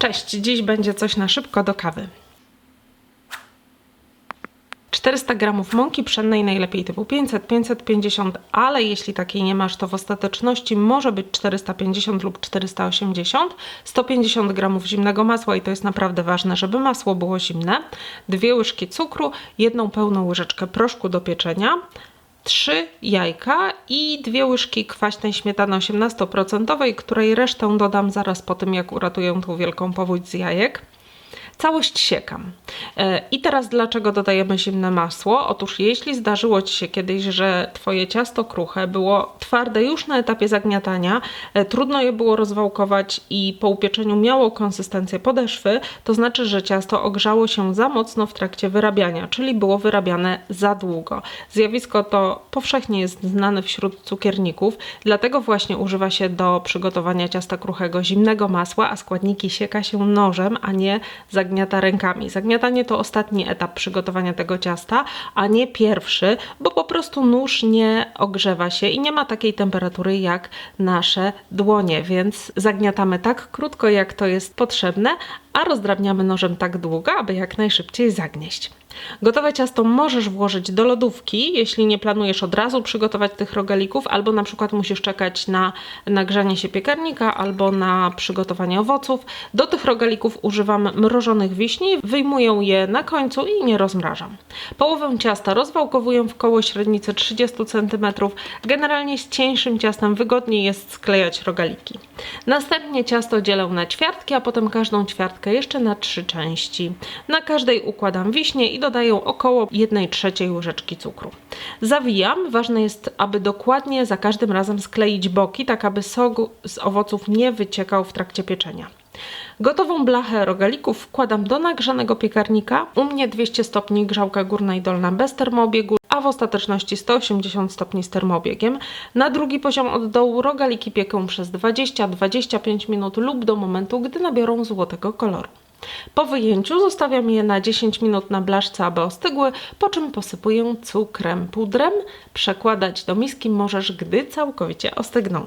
Cześć, dziś będzie coś na szybko do kawy. 400 gramów mąki pszennej, najlepiej typu 500, 550, ale jeśli takiej nie masz, to w ostateczności może być 450 lub 480. 150 gramów zimnego masła i to jest naprawdę ważne, żeby masło było zimne. Dwie łyżki cukru, jedną pełną łyżeczkę proszku do pieczenia. 3 jajka i dwie łyżki kwaśnej śmietany 18%, której resztę dodam zaraz po tym, jak uratuję tą wielką powódź z jajek. Całość siekam. E, I teraz dlaczego dodajemy zimne masło? Otóż jeśli zdarzyło Ci się kiedyś, że Twoje ciasto kruche było twarde już na etapie zagniatania, e, trudno je było rozwałkować i po upieczeniu miało konsystencję podeszwy, to znaczy, że ciasto ogrzało się za mocno w trakcie wyrabiania, czyli było wyrabiane za długo. Zjawisko to powszechnie jest znane wśród cukierników, dlatego właśnie używa się do przygotowania ciasta kruchego zimnego masła, a składniki sieka się nożem, a nie zagniata rękami. Zagniatanie to ostatni etap przygotowania tego ciasta, a nie pierwszy, bo po prostu nóż nie ogrzewa się i nie ma takiej temperatury jak nasze dłonie, więc zagniatamy tak krótko, jak to jest potrzebne, a rozdrabniamy nożem tak długo, aby jak najszybciej zagnieść. Gotowe ciasto możesz włożyć do lodówki, jeśli nie planujesz od razu przygotować tych rogalików, albo na przykład musisz czekać na nagrzanie się piekarnika, albo na przygotowanie owoców. Do tych rogalików używam mrożonych wiśni, wyjmuję je na końcu i nie rozmrażam. Połowę ciasta rozwałkowuję w koło średnicy 30 cm. Generalnie z cieńszym ciastem wygodniej jest sklejać rogaliki. Następnie ciasto dzielę na ćwiartki, a potem każdą ćwiartkę jeszcze na trzy części. Na każdej układam wiśnie i dodaję około 1 trzeciej łyżeczki cukru. Zawijam. Ważne jest, aby dokładnie za każdym razem skleić boki, tak aby sok z owoców nie wyciekał w trakcie pieczenia. Gotową blachę rogalików wkładam do nagrzanego piekarnika. U mnie 200 stopni grzałka górna i dolna bez termoobiegu, a w ostateczności 180 stopni z termoobiegiem. Na drugi poziom od dołu rogaliki piekę przez 20-25 minut lub do momentu, gdy nabiorą złotego koloru. Po wyjęciu zostawiam je na 10 minut na blaszce, aby ostygły, po czym posypuję cukrem. Pudrem przekładać do miski możesz, gdy całkowicie ostygną.